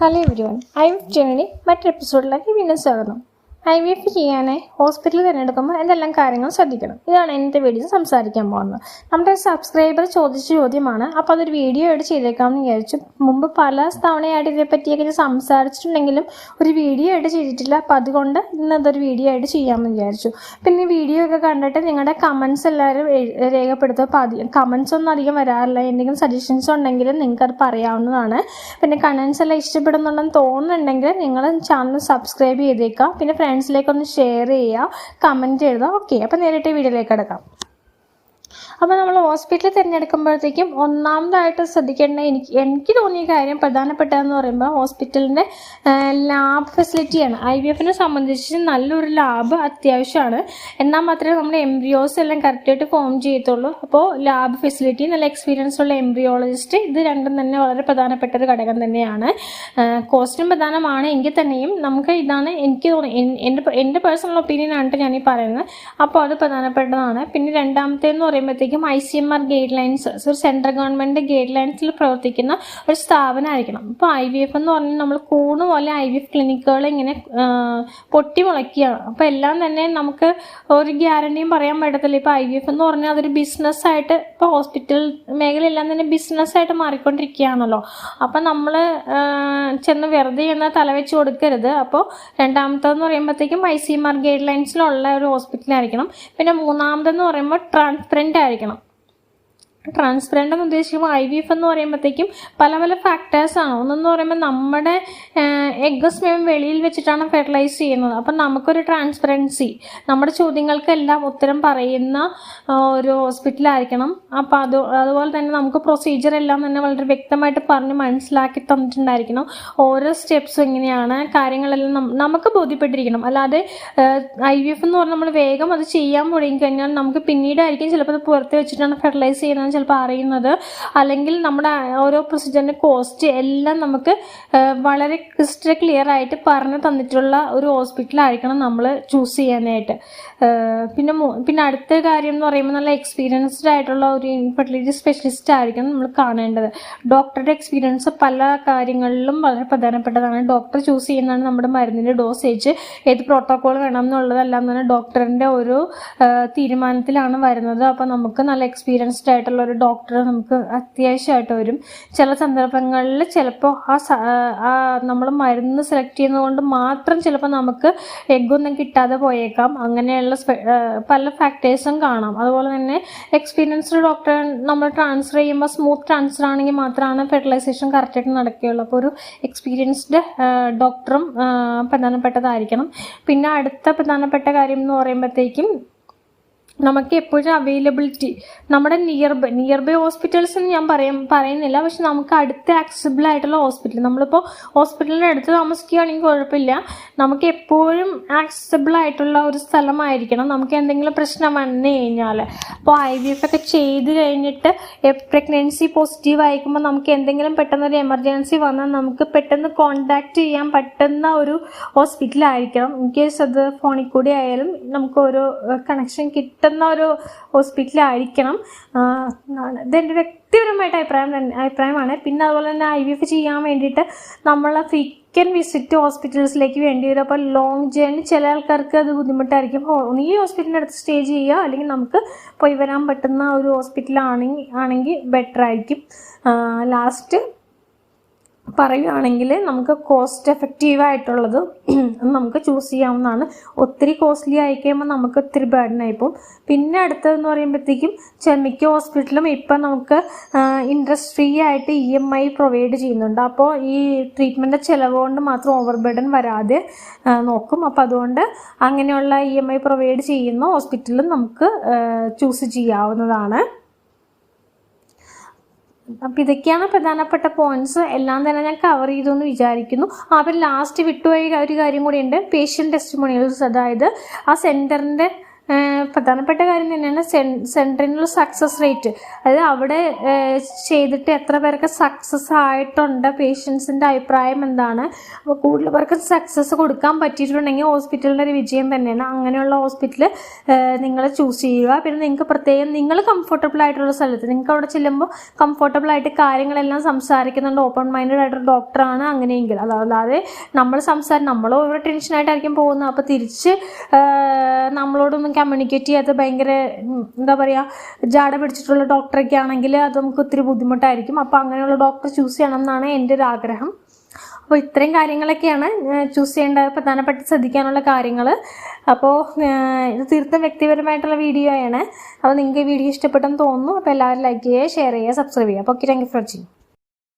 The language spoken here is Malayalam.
hello everyone I F journey മറ്റൊരു എപ്പിസോഡിലേക്ക് വീണ്ടും സ്വാഗതം ഐ വി എഫ് ചെയ്യാനെ ഹോസ്പിറ്റലിൽ തിരഞ്ഞെടുക്കുമ്പോൾ എന്തെല്ലാം കാര്യങ്ങൾ ശ്രദ്ധിക്കണം. ഇതാണ് ഇന്നത്തെ വീഡിയോ സംസാരിക്കാൻ പോകുന്നത്. നമ്മുടെ സബ്സ്ക്രൈബർ ചോദിച്ച ചോദ്യമാണ് അപ്പോൾ അതൊരു വീഡിയോ ആയിട്ട് ചെയ്തേക്കാമെന്ന് വിചാരിച്ചു. മുമ്പ് പല തവണയായിട്ട് ഇതിനെപ്പറ്റിയൊക്കെ സംസാരിച്ചിട്ടുണ്ടെങ്കിലും ഒരു വീഡിയോ ആയിട്ട് ചെയ്തിട്ടില്ല. അപ്പോൾ അതുകൊണ്ട് ഇന്ന് അതൊരു വീഡിയോ ആയിട്ട് ചെയ്യാമെന്ന് വിചാരിച്ചു. പിന്നെ വീഡിയോ ഒക്കെ കണ്ടിട്ട് നിങ്ങളുടെ കമൻസ് എല്ലാവരും രേഖപ്പെടുത്തുക. അപ്പോൾ അധികം കമൻസ് ഒന്നും അധികം വരാറില്ല. എന്തെങ്കിലും സജഷൻസ് ഉണ്ടെങ്കിലും നിങ്ങൾക്കത് പറയാവുന്നതാണ്. പിന്നെ കമൻസ് എല്ലാം ഇഷ്ടപ്പെടുന്നുണ്ടെന്ന് തോന്നുന്നുണ്ടെങ്കിൽ നിങ്ങൾ ചാനൽ സബ്സ്ക്രൈബ് ചെയ്തേക്കാം പിന്നെ ഫ്രണ്ട്സിലേക്ക് ഒന്ന് ഷെയർ ചെയ്യുക കമന്റ് എഴുതുക ഓക്കെ അപ്പോൾ നേരിട്ട് വീഡിയോയിലേക്ക് കിടക്കാം. അപ്പോൾ നമ്മൾ ഹോസ്പിറ്റൽ തിരഞ്ഞെടുക്കുമ്പോഴത്തേക്കും ഒന്നാമതായിട്ട് ശ്രദ്ധിക്കേണ്ട എനിക്ക് എനിക്ക് തോന്നിയ കാര്യം പ്രധാനപ്പെട്ടതെന്ന് പറയുമ്പോൾ ഹോസ്പിറ്റലിന്റെ ലാബ് ഫെസിലിറ്റിയാണ്. ഐ വി എഫിനെ സംബന്ധിച്ച് നല്ലൊരു ലാബ് അത്യാവശ്യമാണ്. എന്നാൽ മാത്രമേ നമ്മൾ എംബ്രിയോസ് എല്ലാം കറക്റ്റായിട്ട് ഫോം ചെയ്യത്തുള്ളൂ. അപ്പോൾ ലാബ് ഫെസിലിറ്റി നല്ല എക്സ്പീരിയൻസ് ഉള്ള എംബ്രിയോളജിസ്റ്റ് ഇത് രണ്ടും തന്നെ വളരെ പ്രധാനപ്പെട്ട ഒരു ഘടകം തന്നെയാണ്. കോസ്റ്റും പ്രധാനമാണ്. എങ്കിൽ തന്നെയും നമുക്ക് ഇതാണ് എനിക്ക് തോന്നി എന്റെ എന്റെ പേഴ്സണൽ ഒപ്പീനിയൻ ആണ് ഞാൻ ഈ പറയുന്നത്. അപ്പോൾ അത് പ്രധാനപ്പെട്ടതാണ്. പിന്നെ രണ്ടാമത്തേന്ന് പറയുമ്പോഴത്തേക്കും I C M R guidelines ഒരു സെൻട്രൽ ഗവൺമെന്റ് ഗൈഡ് ലൈൻസിൽ പ്രവർത്തിക്കുന്ന ഒരു സ്ഥാപനമായിരിക്കണം. ഇപ്പോൾ ഐ വി എഫ് എന്ന് പറഞ്ഞാൽ നമ്മൾ കൂണ് പോലെ ഐ വി എഫ് ക്ലിനിക്കുകൾ ഇങ്ങനെ പൊട്ടി മുളയ്ക്കുകയാണ്. അപ്പോൾ എല്ലാം തന്നെ നമുക്ക് ഒരു ഗ്യാരണ്ടിയും പറയാൻ പറ്റത്തില്ല. ഇപ്പോൾ ഐ വി എഫ് എന്ന് പറഞ്ഞാൽ അതൊരു ബിസിനസ്സായിട്ട് ഇപ്പോൾ ഹോസ്പിറ്റൽ മേഖലയെല്ലാം തന്നെ ബിസിനസ്സായിട്ട് മാറിക്കൊണ്ടിരിക്കുകയാണല്ലോ. അപ്പം നമ്മൾ ചെന്ന് വെറുതെ ചെന്ന് തലവെച്ച് കൊടുക്കരുത്. അപ്പോൾ രണ്ടാമത്തേന്ന് പറയുമ്പോഴത്തേക്കും ഐ സി എം ആർ ഗൈഡ് ലൈൻസിലുള്ള ഒരു ഹോസ്പിറ്റലായിരിക്കണം. പിന്നെ മൂന്നാമതെന്ന് പറയുമ്പോൾ ട്രാൻസ്പെറന്റ് ആയിരിക്കണം. ട്രാൻസ്പെറന്റ് എന്ന് ഉദ്ദേശിക്കുമ്പോൾ ഐ വി എഫ് എന്ന് പറയുമ്പോഴത്തേക്കും പല പല ഫാക്ടേഴ്സാണ് ഒന്നെന്ന് പറയുമ്പോൾ നമ്മുടെ എഗ്ഗസ് മേം വെളിയിൽ വെച്ചിട്ടാണ് ഫെർട്ടിലൈസ് ചെയ്യുന്നത്. അപ്പം നമുക്കൊരു ട്രാൻസ്പെറൻസി നമ്മുടെ ചോദ്യങ്ങൾക്കെല്ലാം ഉത്തരം പറയുന്ന ഒരു ഹോസ്പിറ്റലായിരിക്കണം അപ്പം അത് അതുപോലെ തന്നെ നമുക്ക് പ്രൊസീജിയർ എല്ലാം തന്നെ വളരെ വ്യക്തമായിട്ട് പറഞ്ഞ് മനസ്സിലാക്കി തന്നിട്ടുണ്ടായിരിക്കണം. ഓരോ സ്റ്റെപ്സും എങ്ങനെയാണ് കാര്യങ്ങളെല്ലാം നമുക്ക് ബോധ്യപ്പെട്ടിരിക്കണം. അല്ലാതെ ഐ വി എഫ് എന്ന് പറഞ്ഞാൽ നമ്മൾ വേഗം അത് ചെയ്യാൻ തുടങ്ങി കഴിഞ്ഞാൽ നമുക്ക് പിന്നീടായിരിക്കും ചിലപ്പോൾ അത് പുറത്ത് വെച്ചിട്ടാണ് ഫെർട്ടിലൈസ് ചെയ്യുന്നത്. ചിലപ്പോൾ അറിയുന്നത്. അല്ലെങ്കിൽ നമ്മുടെ ഓരോ പ്രൊസീജിയറിന്റെ കോസ്റ്റ് എല്ലാം നമുക്ക് വളരെ ക്രിസ്റ്റൽ ക്ലിയർ ആയിട്ട് പറഞ്ഞു തന്നിട്ടുള്ള ഒരു ഹോസ്പിറ്റലായിരിക്കണം നമ്മൾ ചൂസ് ചെയ്യാനായിട്ട്. പിന്നെ പിന്നെ അടുത്ത കാര്യം എന്ന് പറയുമ്പോൾ നല്ല എക്സ്പീരിയൻസ്ഡ് ആയിട്ടുള്ള ഒരു ഇൻഫെർട്ടിലിറ്റി സ്പെഷ്യലിസ്റ്റ് ആയിരിക്കണം നമ്മൾ കാണേണ്ടത്. ഡോക്ടറുടെ എക്സ്പീരിയൻസ് പല കാര്യങ്ങളിലും വളരെ പ്രധാനപ്പെട്ടതാണ്. ഡോക്ടർ ചൂസ് ചെയ്യുന്നതാണ് നമ്മുടെ മരുന്നിന്റെ ഡോസേജ് ഏത് പ്രോട്ടോകോൾ വേണം എന്നുള്ളതെല്ലാം തന്നെ ഡോക്ടറിന്റെ ഒരു തീരുമാനത്തിലാണ് വരുന്നത്. അപ്പോൾ നമുക്ക് നല്ല എക്സ്പീരിയൻസ്ഡ് ആയിട്ടുള്ള ഒരു ഡോക്ടർ നമുക്ക് അത്യാവശ്യമായിട്ട് വരും. ചില സന്ദർഭങ്ങളിൽ ചിലപ്പോൾ ആ നമ്മൾ മരുന്ന് സെലക്ട് ചെയ്യുന്നതുകൊണ്ട് മാത്രം ചിലപ്പോൾ നമുക്ക് എഗ്ഗൊന്നും കിട്ടാതെ പോയേക്കാം. അങ്ങനെയുള്ള പല ഫാക്ടേഴ്സും കാണാം. അതുപോലെ തന്നെ എക്സ്പീരിയൻസ്ഡ് ഡോക്ടർ നമ്മൾ ട്രാൻസ്ഫർ ചെയ്യുമ്പോൾ സ്മൂത്ത് ട്രാൻസ്ഫർ ആണെങ്കിൽ മാത്രമാണ് ഫെർട്ടിലൈസേഷൻ കറക്റ്റായിട്ട് നടക്കുകയുള്ളൂ. അപ്പോൾ ഒരു എക്സ്പീരിയൻസ്ഡ് ഡോക്ടറും പ്രധാനപ്പെട്ടതായിരിക്കണം. പിന്നെ അടുത്ത പ്രധാനപ്പെട്ട കാര്യം എന്ന് പറയുമ്പോഴത്തേക്കും നമുക്ക് എപ്പോഴും അവൈലബിലിറ്റി നമ്മുടെ nearby nearby hospitals എന്ന് ഞാൻ പറയാം പറയുന്നില്ല. പക്ഷെ നമുക്ക് അടുത്ത് ആക്സസിബിൾ ആയിട്ടുള്ള ഹോസ്പിറ്റൽ നമ്മളിപ്പോൾ ഹോസ്പിറ്റലിന്റെ അടുത്ത് താമസിക്കുകയാണെങ്കിൽ കുഴപ്പമില്ല. നമുക്ക് എപ്പോഴും ആക്സസിബിൾ ആയിട്ടുള്ള ഒരു സ്ഥലമായിരിക്കണം. നമുക്ക് എന്തെങ്കിലും പ്രശ്നം വന്നു കഴിഞ്ഞാൽ. അപ്പോൾ ഐ വി എഫ് ഒക്കെ ചെയ്ത് കഴിഞ്ഞിട്ട് പ്രഗ്നൻസി പോസിറ്റീവ് ആയിരിക്കുമ്പോൾ നമുക്ക് എന്തെങ്കിലും പെട്ടെന്ന് ഒരു എമർജൻസി വന്നാൽ നമുക്ക് പെട്ടെന്ന് കോണ്ടാക്ട് ചെയ്യാൻ പറ്റുന്ന ഒരു ഹോസ്പിറ്റലായിരിക്കണം ഇൻ കേസ് അത് ഫോണിൽ കൂടി ആയാലും നമുക്ക് ഒരു കണക്ഷൻ കിട്ടുന്ന ഒരു ഹോസ്പിറ്റലായിരിക്കണം. എന്നാണ്. ഇതെന്റെ വ്യക്തിപരമായിട്ട് അഭിപ്രായം തന്നെ അഭിപ്രായമാണ്. പിന്നെ അതുപോലെ തന്നെ ഐ വി എഫ് ചെയ്യാൻ വേണ്ടിയിട്ട് നമ്മൾ ഫ്രീക്വന്റ് വിസിറ്റ് ഹോസ്പിറ്റൽസിലേക്ക് വേണ്ടി വരും അപ്പോൾ ലോങ് ജേർണി ചില ആൾക്കാർക്ക് അത് ബുദ്ധിമുട്ടായിരിക്കും. ഈ ഹോസ്പിറ്റലിന്റെ അടുത്ത് സ്റ്റേ ചെയ്യുക അല്ലെങ്കിൽ നമുക്ക് പോയി വരാൻ പറ്റുന്ന ഒരു ഹോസ്പിറ്റലാണെങ്കിൽ ആണെങ്കിൽ ബെറ്റർ ആയിരിക്കും. ലാസ്റ്റ് പറയുകയാണെങ്കിൽ നമുക്ക് കോസ്റ്റ് എഫക്റ്റീവ് ആയിട്ടുള്ളത് നമുക്ക് ചൂസ് ചെയ്യാവുന്നതാണ്. ഒത്തിരി കോസ്റ്റ്ലി ആയി കഴിയുമ്പോൾ നമുക്ക് ഒത്തിരി ബേഡൻ ആയിപ്പോവും പിന്നെ അടുത്തതെന്ന് പറയുമ്പോഴത്തേക്കും ചെമിക്ക ഹോസ്പിറ്റലും ഇപ്പം നമുക്ക് ഇൻട്രസ്റ്റ് ഫ്രീ ആയിട്ട് ഇ എം ഐ പ്രൊവൈഡ് ചെയ്യുന്നുണ്ട്. അപ്പോൾ ഈ ട്രീറ്റ്മെന്റ് ചിലവ് കൊണ്ട് മാത്രം ഓവർ ബർഡൻ വരാതെ നോക്കും. അപ്പോൾ അതുകൊണ്ട് അങ്ങനെയുള്ള ഇ എം ഐ പ്രൊവൈഡ് ചെയ്യുന്ന ഹോസ്പിറ്റലും നമുക്ക് ചൂസ് ചെയ്യാവുന്നതാണ്. അപ്പം ഇതൊക്കെയാണ് പ്രധാനപ്പെട്ട പോയിന്റ്സ് എല്ലാം തന്നെ ഞാൻ കവർ ചെയ്തു എന്ന് വിചാരിക്കുന്നു. അപ്പം ലാസ്റ്റ് വിട്ടുപോയ ഒരു കാര്യം കൂടിയുണ്ട്. പേഷ്യന്റ് ടെസ്റ്റിമോണിയൽസ് അതായത് ആ സെന്ററിന്റെ പ്രധാനപ്പെട്ട കാര്യം തന്നെയാണ് സെന്ററിനുള്ള സക്സസ് റേറ്റ് അതായത് അവിടെ ചെയ്തിട്ട് എത്ര പേർക്ക് സക്സസ് ആയിട്ടുണ്ട് പേഷ്യൻസിന്റെ അഭിപ്രായം എന്താണ്. അപ്പോൾ കൂടുതൽ പേർക്ക് സക്സസ് കൊടുക്കാൻ പറ്റിയിട്ടുണ്ടെങ്കിൽ ഹോസ്പിറ്റലിന്റെ ഒരു വിജയം തന്നെയാണ്. അങ്ങനെയുള്ള ഹോസ്പിറ്റൽ നിങ്ങൾ ചൂസ് ചെയ്യുക. പിന്നെ നിങ്ങൾക്ക് പ്രത്യേകം നിങ്ങൾ കംഫർട്ടബിൾ ആയിട്ടുള്ള സ്ഥലത്ത് നിങ്ങൾക്ക് അവിടെ ചെല്ലുമ്പോൾ കംഫർട്ടബിൾ ആയിട്ട് കാര്യങ്ങളെല്ലാം സംസാരിക്കുന്നുണ്ട്. ഓപ്പൺ മൈൻഡഡ് ആയിട്ടൊരു ഡോക്ടറാണ് അങ്ങനെയെങ്കിൽ. അതല്ലാതെ നമ്മൾ സംസാരം നമ്മളോ ഇവിടെ ടെൻഷനായിട്ടായിരിക്കും പോകുന്നത്. അപ്പോൾ തിരിച്ച് നമ്മളോടൊന്നും കമ്മ്യൂണിക്കേറ്റ് ചെയ്യാത്ത ഭയങ്കര എന്താ പറയുക ജാട പിടിച്ചിട്ടുള്ള ഡോക്ടറൊക്കെ ആണെങ്കിൽ അത് നമുക്ക് ഒത്തിരി ബുദ്ധിമുട്ടായിരിക്കും. അപ്പോൾ അങ്ങനെയുള്ള ഡോക്ടർ ചൂസ് ചെയ്യണം എന്നാണ് എന്റെ ഒരു ആഗ്രഹം. അപ്പോൾ ഇത്രയും കാര്യങ്ങളൊക്കെയാണ് ചൂസ് ചെയ്യേണ്ട പ്രധാനപ്പെട്ട ശ്രദ്ധിക്കാനുള്ള കാര്യങ്ങൾ. അപ്പോൾ ഇത് തീർത്തും വ്യക്തിപരമായിട്ടുള്ള വീഡിയോ ആണ്. അപ്പോൾ നിങ്ങൾക്ക് വീഡിയോ ഇഷ്ടപ്പെട്ടെന്ന് തോന്നുന്നു. അപ്പോൾ എല്ലാവരും ലൈക്ക് ചെയ്യുക ഷെയർ ചെയ്യുക സബ്സ്ക്രൈബ് ചെയ്യുക. അപ്പോൾ okay thank you for watching